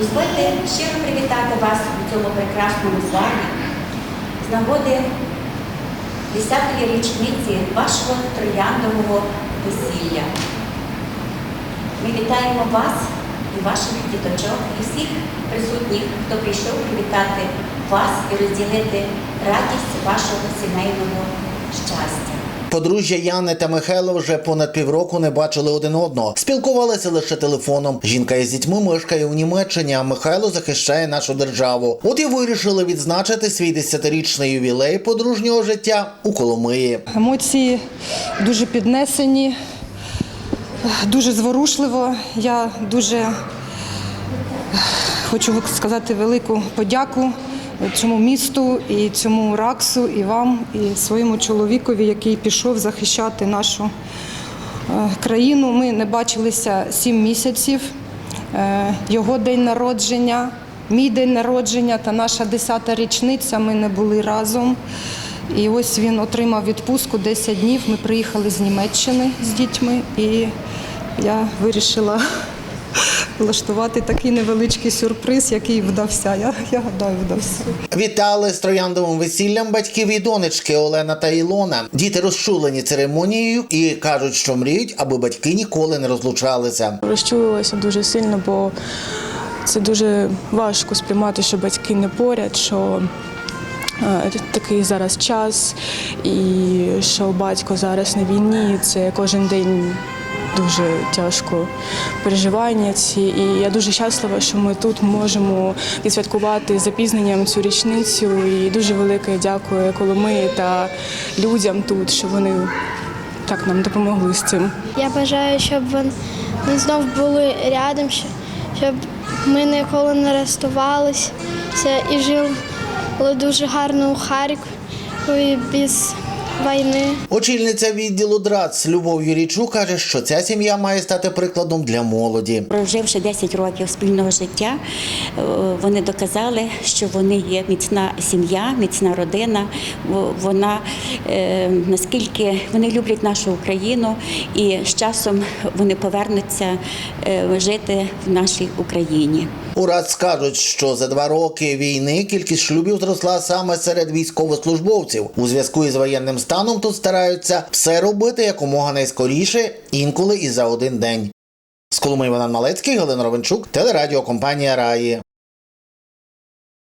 Дозвольте щиро привітати вас у цьому прекрасному залі з нагоди 10-ї річниці вашого трояндового весілля. Ми вітаємо вас і ваших діточок, і всіх присутніх, хто прийшов привітати вас і розділити радість вашого сімейного щастя. Подружжя Яни та Михайла вже понад півроку не бачили один одного. Спілкувалися лише телефоном. Жінка із дітьми мешкає у Німеччині, а Михайло захищає нашу державу. От і вирішили відзначити свій десятирічний ювілей подружнього життя у Коломиї. Емоції дуже піднесені, дуже зворушливо. Я дуже хочу сказати велику подяку цьому місту і цьому раксу, і вам, і своєму чоловікові, який пішов захищати нашу е, країну. Ми не бачилися сім місяців. Е, Його день народження, мій день народження та наша десята річниця. Ми не були разом. І ось він отримав відпустку 10 днів. Ми приїхали з Німеччини з дітьми, і я вирішила влаштувати такий невеличкий сюрприз, який вдався. Я, я гадаю, вдався. Вітали з трояндовим весіллям батьків і донечки Олена та Ілона. Діти розчулені церемонією і кажуть, що мріють, аби батьки ніколи не розлучалися. Розчулилася дуже сильно, бо це дуже важко сприймати, що батьки не поряд, що е, такий зараз час, і що батько зараз на війні. Це кожен день дуже тяжко переживання ці. І я дуже щаслива, що ми тут можемо відсвяткувати запізненням цю річницю. І дуже велике дякую Коломиї та людям тут, що вони так нам допомогли з цим. Я бажаю, щоб вони знов були рядом, щоб ми ніколи не розставалися і жили дуже гарно у Харкові без війни. Очільниця відділу ДРАЦ Любов Юрійчук каже, що ця сім'я має стати прикладом для молоді. Проживши 10 років спільного життя, е, вони доказали, що вони є міцна сім'я, міцна родина. Вона е, наскільки вони люблять нашу Україну, і з часом вони повернуться е, жити в нашій Україні. У РАЦ скажуть, що за два роки війни кількість шлюбів зросла саме серед військовослужбовців. У зв'язку із воєнним станом тут стараються все робити якомога найскоріше, інколи і за один день. З Коломи Іван Малецький, Галина Ровенчук, телерадіокомпанія Раї.